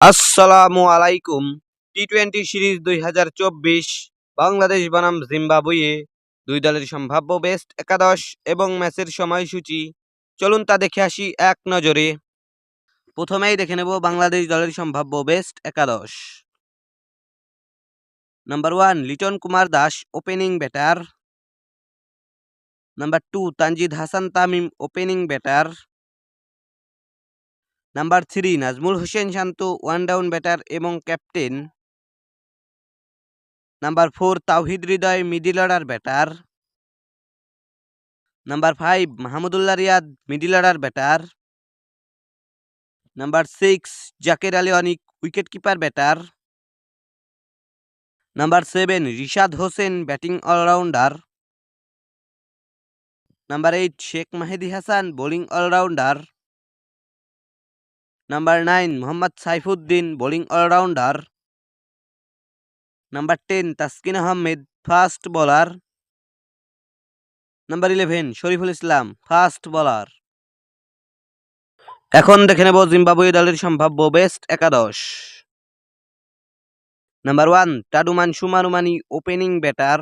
আসসালামু আলাইকুম। T twenty series দুই হাজার চব্বিশ বাংলাদেশ বনাম জিম্বাবুয়ে। দুই দলের সম্ভাব্য বেস্ট একাদশ এবং ম্যাচের সময়সূচি। চলুন তা দেখে আসি এক নজরে। প্রথমেই দেখে নেব বাংলাদেশ দলের সম্ভাব্য বেস্ট একাদশ। Number one Liton Kumar Das opening batter number two Tanzid Hasan Tamim opening batter number three Najmul Hossain Shanto one down batter এবং captain number four Towhid Hridoy middle order batter number five Mahmudullah Riyad middle order batter number six Jaker Ali Anik wicket keeper batter number seven Rishad Hossain batting allrounder number eight Sheikh Mahedi Hasan bowling allrounder number nine Mohammad Saifuddin bowling allrounder number ten Taskin Ahmed fast bowler number eleven Shoriful Islam fast bowler এখন দেখে নেব Zimbabwe দলের সম্ভাব্য best একাদশ. Number one টাডুমান সুমানুমানি opening batter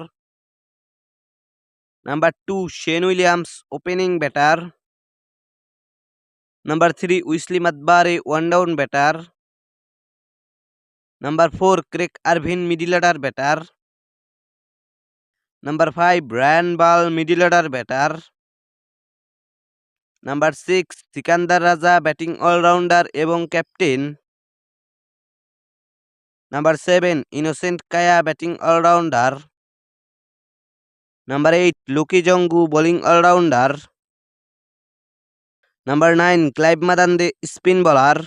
number two Sean Williams opening batter number three Wessly Madhevere one down batter number four Craig Ervine middle order batter number five Brian বাল middle order batter number six Sikandar Raza batting allrounder এবং captain number seven Innocent Kaia batting allrounder number eight Luke Jongwe bowling allrounder number nine Clive Madande spin bowler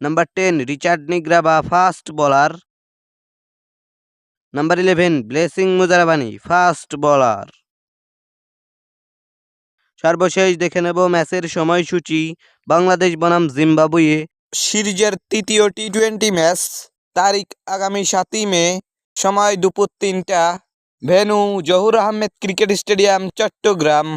number ten Richard Ngarava fast bowler number eleven Blessing Muzarabani fast bowler সর্বশেষ দেখে নেব ম্যাচের সময়সূচি, বাংলাদেশ বনাম Zimbabwe. সিরিজের তৃতীয় T twenty match, তারিখ আগামী সাতই মে, সময় দুপুর তিনটা। Venue Zahur Ahmed cricket stadium, Chattogram.